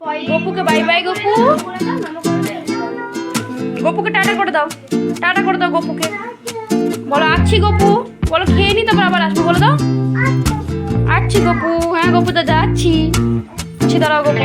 গপুকে bye bye Gopu. গপুকে টাটা করে দাও। টাটা করে দাও গপুকে। বলো আচ্ছি গপু। বলো, খেয়ে নি, তারপর আবার আসব, বলো দাও আচ্ছি গপু। হ্যাঁ গপু দাদা আচ্ছি আচ্ছি, দাঁড়াও গপু।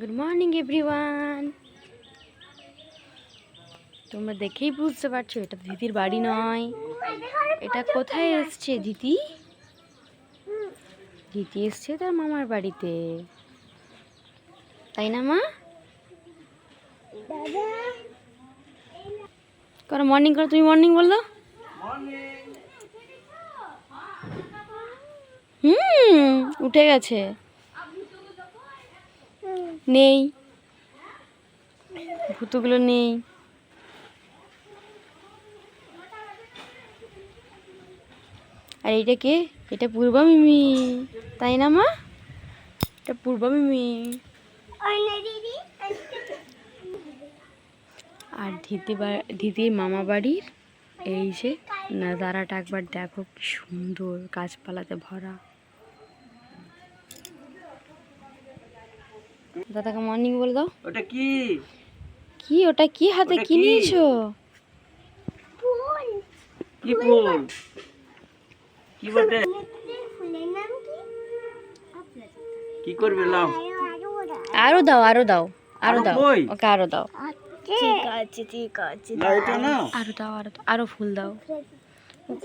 গুড মর্নিং এভরিওয়ান তোমরা দেখেই বুঝতে পারছ এটা দিদির বাড়ি নয়। এটা কোথায় এসছে দিদি? দিদি এসছে তার মামার বাড়িতে। তাই না মা? করো মর্নিং করো তুমি মর্নিং বলল হুম উঠে গেছে। নেই। ভুতুগুলো নেই। আর এটা কে? এটা পূর্বা মিমি। তাই না, মা? এটা পূর্বা মিমি। আর বা- দিদির মামা বাড়ির, এই যে নাজারাটা একবার দেখো কি সুন্দর, গাছপালাতে ভরা। দাদাকে মর্নিং বলে দাও। ওটা কি? কি? ওটা কি হাতে কি কি? নিয়েছো? কি ফুল? কি বটে? কি করবে লাও আরও দাও আরও দাও আরও দাও। ওকে আরও দাও। ঠিক আছে ঠিক আছে লাও এটা না আরও দাও আরও আরও ফুল দাও।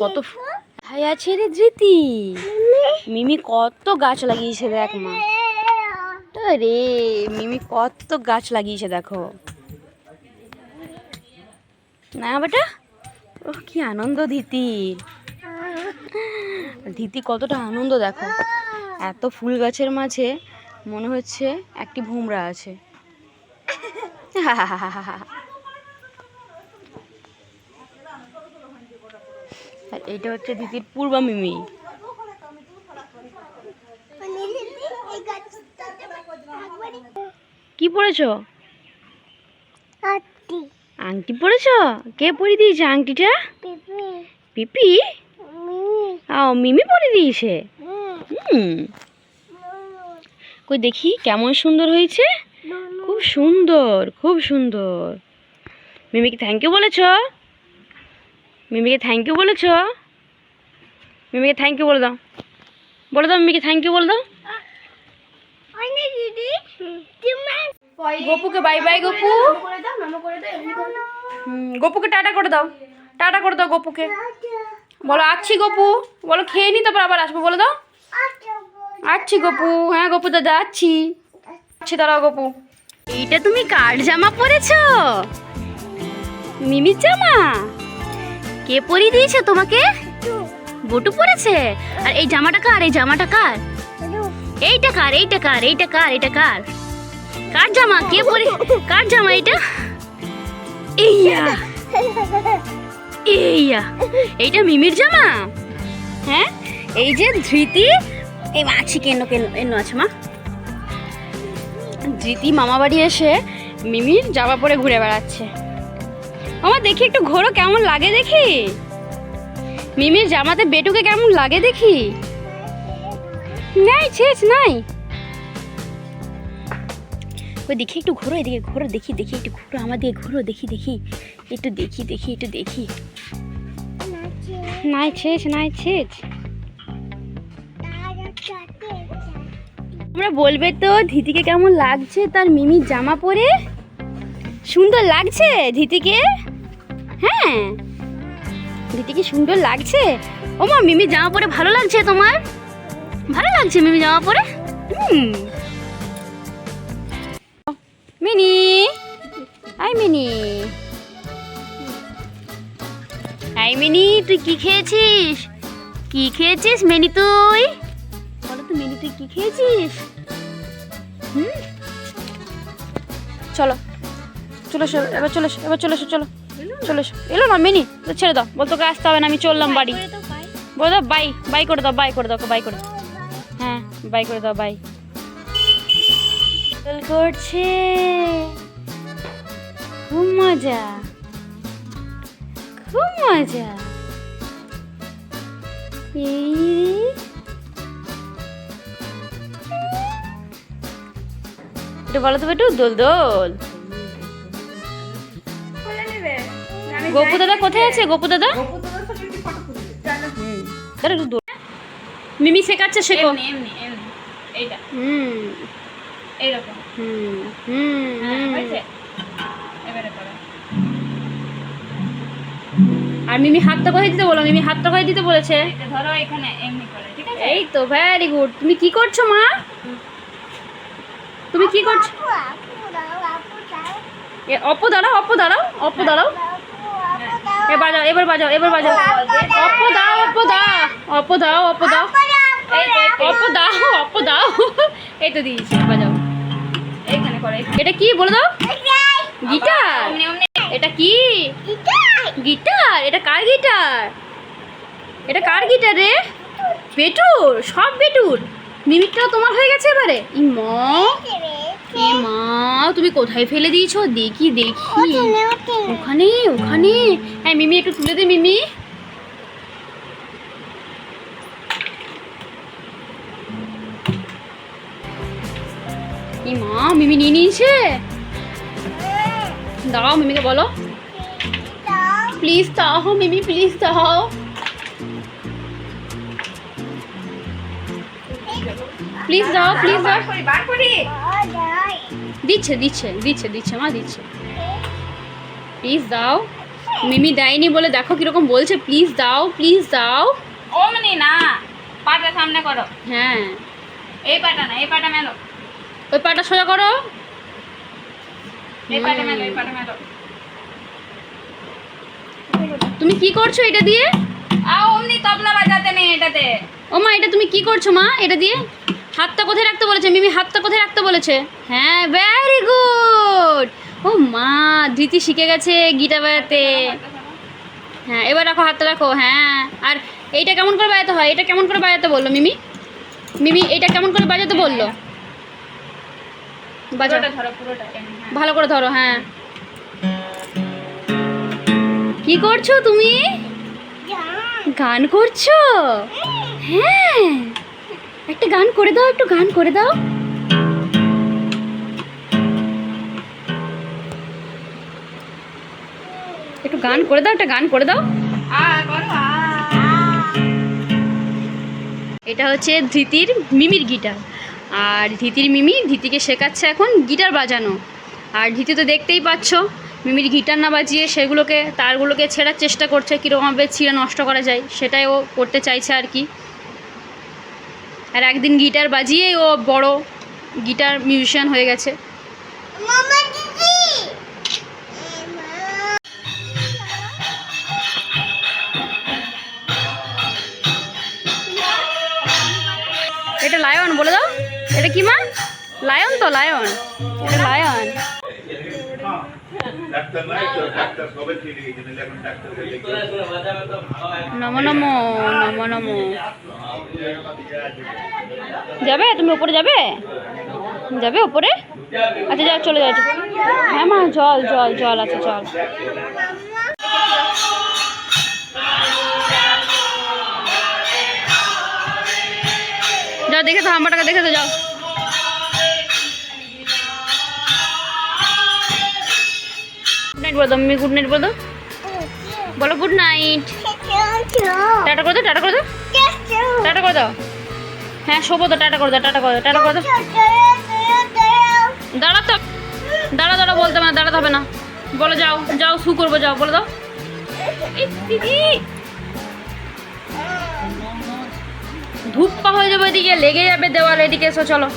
কত ফুল হাই আছে রে ধৃতি। মিমি কত গাছ লাগিয়েছে দেখ মা। রে মিমি কত গাছ লাগিয়েছে দেখো। না বেটা, ও কি আনন্দ ধীতির ধীতি কতটা আনন্দ দেখো। এত ফুল গাছের মাঝে মনে হচ্ছে একটি ভুমরা আছে। আর এইটা হচ্ছে দিদির পূর্বা মিমি। কি পড়েছো? আংটি। পড়েছো? কে পরিয়ে দিয়েছে আংটিটা? পিপি। ও মিমি। পরিয়ে দিয়েছে? হুম। কই দেখি কেমন সুন্দর হয়েছে? খুব সুন্দর খুব সুন্দর। মিমিকে থ্যাংক ইউ বলেছ? মিমিকে থ্যাংক ইউ বলেছ? মিমিকে থ্যাংক ইউ বলে দাও। বলে দাও মিমিকে থ্যাংক ইউ বলে দাও। গপুকে বাই বাই গপু। গপুকে টাটা করে দাও। টাটা করে দাও গপুকে। বলো আচ্ছি গপু। বলো খেয়ে নি তারপর আবার আসব বলে দাও। আচ্ছি গপু। হ্যাঁ গপু দাদা আচ্ছি আচ্ছি দাঁড়াও গপু। এইটা তুমি কার জামা পরেছো? মিমির জামা? কে পরিয়ে দিয়েছে তোমাকে? বটু পরেছে? আর এই জামাটা কার? এই জামাটা কার? এইটা কার এইটা কার এইটা কার এটা কার? কার জামা? কে পরে কার জামা এটা? এইয়া। এইয়া। এইটা মিমির জামা? হ্যাঁ? এই যে ধৃতি, এই মাছি কেন কেন এন্ন আছে মা? ধৃতি মামা বাড়ি এসে মিমির জামা পরে ঘুরে বেড়াচ্ছে। আমার দেখি একটু ঘোরো, কেমন লাগে দেখি? মিমির জামাতে বেটুকে কেমন লাগে দেখি? নাই ছেছ নাই। ওই দেখি, একটু ঘোরো এদিকে, ঘোরো, দেখি দেখি, একটু ঘোরো, আমার দিকে ঘোরো, দেখি দেখি, একটু দেখি দেখি, একটু দেখি। নাই শেষ নাইছেস নাইছেস তোমরা বলবে তো, ধীতিকে কেমন লাগছে তার মিমির জামা পরে? সুন্দর লাগছে ধীতিকে? হ্যাঁ। ধীতিকে সুন্দর লাগছে? ও মা মিমির জামা পরে ভালো লাগছে তোমার? ভালো লাগছে মিমি জামা পরে? হুম। মিনি? আই মিনি। আই মিনি, তুই কি খেয়েছিস? কি খেয়েছিস মিনি তুই? বলো তো মিনি, তুই কি খেয়েছিস? হুম। চলো। চলে এবার চলো এবার চলে এসো, চলো। চলে এলো না মিনি? ছেড়ে দাও। বল তোকে আসতে হবে না, আমি চললাম বাড়ি। বলে দাও বাই বাই করে দাও বাই করে দাও বাই করে দাও। বাই করে দাও বাই। করছে। খুব মজা। খুব মজা। এই একটু বলো তো একটু দোল দোল। গোপু দাদা কোথায় আছে? গোপু দাদা? হুম দাঁড়া একটু দোল। মিমি শেখাচ্ছে শেখো। এমনি এমনি। এইটা। হুম। এইরকম। হুম হুম হ্যাঁ হয়েছে। এবারে করো। আর মিমি হাতটা কোথায় দিতে বলো মিমি হাতটা কোথায় দিতে বলেছে। ধরো এখানে এমনি করে ঠিক আছে? এই তো ভেরি গুড তুমি কি করছ মা? তুমি কি করছ? এ, অপ্পো দাঁড়াও অপ্পো দাঁড়াও অপ্পো দাঁড়াও। এ বাজাও এবার বাজাও এবার বাজাও। অপ্পো দাও অপ্পো দাও অপ্পো দাও অপ্পো দাও দাও অপ্পো দাও। এই তো দিয়েছি বাজাও এইখানে করো এটা কি বলে দাও? গিটার। এটা কি? গিটার। এটা কার গিটার? এটা কার গিটার রে? বেটুর সব বেটুর। মিমিকটাও তোমার হয়ে গেছে এবারে? ই মা এ মা তুমি কোথায় ফেলে দিয়েছ? দেখি দেখি। ওখানে ওখানে। হ্যাঁ মিমি একটু তুলে দে মিমি। ই মা মিমি নিয়ে নিয়েছে? দাও মিমিকে বলো। প্লিজ দাও মিমি প্লিজ দাও। প্লিজ দাও প্লিজ দাও। দিচ্ছে দিচ্ছে দিচ্ছে দিচ্ছে মা দিচ্ছে। প্লিজ দাও। মিমি দেয়নি বলে দেখো কীরকম বলছে। প্লিজ দাও প্লিজ দাও। অমনি না পাটা সামনে করো। হ্যাঁ। এই পাটা না এই পাটা মেলো। ওই পাটা সোজা করো। তুমি কি করছ এটা দিয়ে? অমনি তবলা বাজাতে নেই এটাতে। ও মা এটা তুমি কি করছ মা এটা দিয়ে? হাতটা কোথায় রাখতে বলেছে? মিমি হাতটা কোথায় রাখতে বলেছে? হ্যাঁ ভেরি গুড ও মা ধৃতি শিখে গেছে গিটার বাজাতে। হ্যাঁ এবার রাখো হাতটা রাখো হ্যাঁ। আর এইটা কেমন করে বাজাতে হয়? এটা কেমন করে বাজাতে বলল মিমি? মিমি এটা কেমন করে বাজাতে বলল? ধরো হ্যাঁ। ভালো করে ধরো হ্যাঁ। কি করছ তুমি? গান। করছ? হ্যাঁ। একটা গান করে দাও একটু গান করে দাও। একটু গান করে দাও একটা গান করে দাও। এটা হচ্ছে ধৃতির মিমির গিটার। আর ধৃতির মিমি ধৃতিকে শেখাচ্ছে এখন গিটার বাজানো। আর ধৃতি তো দেখতেই পাচ্ছ মিমির গিটার না বাজিয়ে সেগুলোকে তারগুলোকে ছেঁড়ার চেষ্টা করছে কীরকমভাবে ছিঁড়ে নষ্ট করা যায় সেটাই ও করতে চাইছে আর কি। আর একদিন গিটার বাজিয়ে ও বড় গিটার মিউজিশিয়ান হয়ে গেছে। এটা লায়ন বলে দাও। এটা কি মা? লায়ন তো, লায়ন। এটা লায়ন। নম নম নম নম। যাবে? তুমি উপরে যাবে? যাবে উপরে? আচ্ছা যাও, চলে যাও হ্যাঁ মা, জল জল জল আছে, জল। যাও, দেখে তো হাম্বাটাকে দেখে তো যাও। বলে মিমি গুড নাইট বলে। বলো গুড নাইট টাটা করে দাও, টাটা করে দাও। টাটা করে দাও। হ্যাঁ শোবো তো, টাটা করে দাও, টাটা করে দাও, টাটা করে দাও। দাঁড়া তো দাঁড়া দাঁড়া বলতে হবে না দাঁড়াতে হবে না। বলো, যাও যাও, শু করব, যাও, বলে দাও। ধূপ পা হয়ে যাবে এদিকে, লেগে যাবে দেওয়াল, এদিকে এসো, চলো।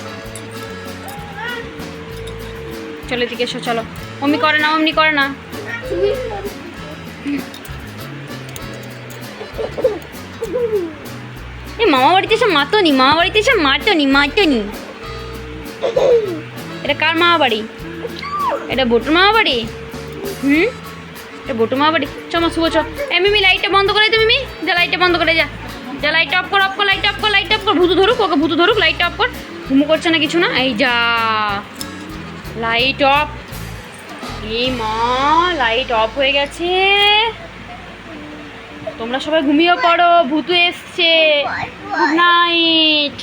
চলো এদিকে এসো চলো। অমনি করে না অমনি করে না। এ, মামা বাড়িতে এসে মাতনি, মামা বাড়িতে এসে মাতনি মাতনি। এটা কার মামা বাড়ি? এটা বটুর মামা বাড়ি? হুম? এটা বটুর মামা বাড়ি। চমা শুভ, চ। এ, মিমি লাইটটা বন্ধ করে দে, মিমি। যা লাইটটা বন্ধ করে যা। যা লাইট অফ কর অফ কর লাইট অফ কর লাইট অফ কর। ভূতু ধরুক, ওকে ভূতু ধরুক লাইট অফ কর। ঘুমু করছে না কিছু না। এই যা। লাইট অফ মা লাইট অফ হয়ে গেছে। তোমরা সবাই ঘুমিয়ে পড়ো, ভূতু এসছে। Good night